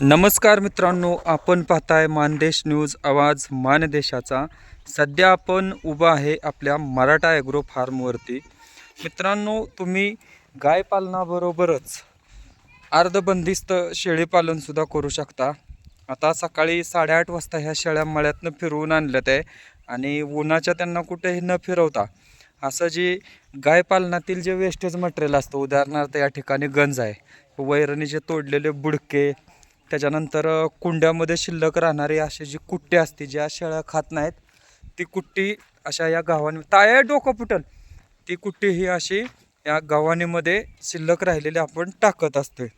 नमस्कार मित्रांनो आपण पाहताय मानदेश न्यूज आवाज मानदेशाचा. सध्या आपण उभा आहे आपल्या मराठा ॲग्रो फार्मवरती मित्रांनो तुम्ही गाय पालनाबरोबरच अर्धबंदिस्त शेळीपालनसुद्धा करू शकता. आता सकाळी साडेआठ वाजता ह्या शेळ्या मळ्यातनं फिरवून आणल्यात आहे आणि उन्हाच्या त्यांना कुठेही न फिरवता असं जे गाय पालनातील जे वेस्टेज मटेरियल असतं उदाहरणार्थ या ठिकाणी गंज आहे वैरणीचे तोडलेले बुडके त्याच्यानंतर कुंड्यामध्ये शिल्लक राहणारी अशी जी कुट्टी असते ज्या शेळ्या खात नाहीत ती कुट्टी अशा या गावाने ताया डोकं फुटल. ती कुट्टी ही अशी या गव्हाणीमध्ये शिल्लक राहिलेली आपण टाकत असतोय.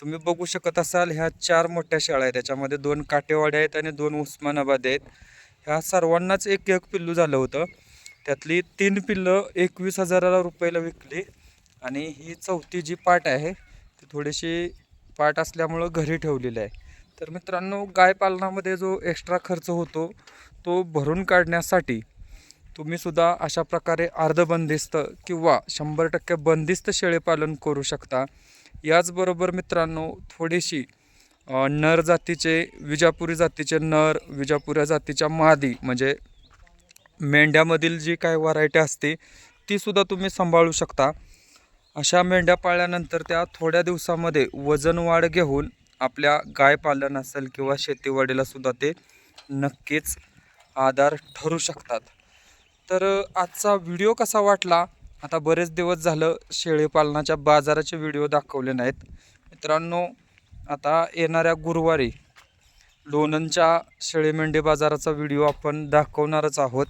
तुम्ही बघू शकत असाल ह्या चार मोठ्या शाळा आहेत. त्याच्यामध्ये दोन काटेवाड्या आहेत आणि दोन उस्मानाबाद आहेत. ह्या सर्वांनाच एक एक पिल्लू झालं होतं. त्यातली तीन पिल्लं एकवीस हजाराला रुपयाला विकली आणि ही चौथी जी पाट आहे ती थोडीशी पाट असल्यामुळं घरी ठेवलेलं आहे. तर मित्रांनो गाय पालनामध्ये जो एक्स्ट्रा खर्च होतो तो भरून काढण्यासाठी तुम्ही सुद्धा अशा प्रकारे अर्धबंदिस्त किंवा शंभर टक्के बंदिस्त शेळीपालन करू शकता. याचबरोबर मित्रांनो थोडीशी नर जातीचे विजापुरी जातीचे नर विजापुऱ्या जातीच्या मादी म्हणजे मेंढ्यामधील जी काय व्हरायटी असते तीसुद्धा तुम्ही सांभाळू शकता. अशा मेंढ्या पाळल्यानंतर त्या थोड्या दिवसामध्ये वजन वाढ घेऊन आपल्या गाय पालन असेल किंवा शेतीवाडीला सुद्धा ते नक्कीच आधार ठरू शकतात. तर आजचा व्हिडिओ कसा वाटला? आता बरेच दिवस झालं शेळीपालनाच्या बाजाराचे व्हिडिओ दाखवले नाहीत. मित्रांनो आता येणाऱ्या गुरुवारी लोणंदच्या शेळी मेंढी बाजाराचा व्हिडिओ आपण दाखवणारच आहोत.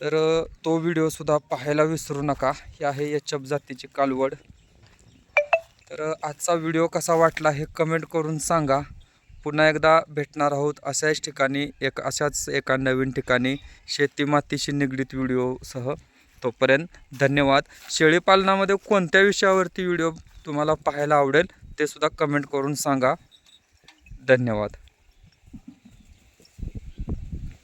तर तो व्हिडिओसुद्धा पाहायला विसरू नका. ही आहे एच एफ जातीची कालवड. तर आजचा व्हिडिओ कसा वाटला हे कमेंट करून सांगा. पुन्हा एकदा भेटणार आहोत अशाच ठिकाणी एक अशाच एका नवीन ठिकाणी शेती मातीशी निगडीत व्हिडिओसह तोपर्यंत धन्यवाद. शेळीपालनामध्ये कोणत्या विषयावरती व्हिडिओ तुम्हाला पाहायला आवडेल ते सुद्धा कमेंट करून सांगा. धन्यवाद.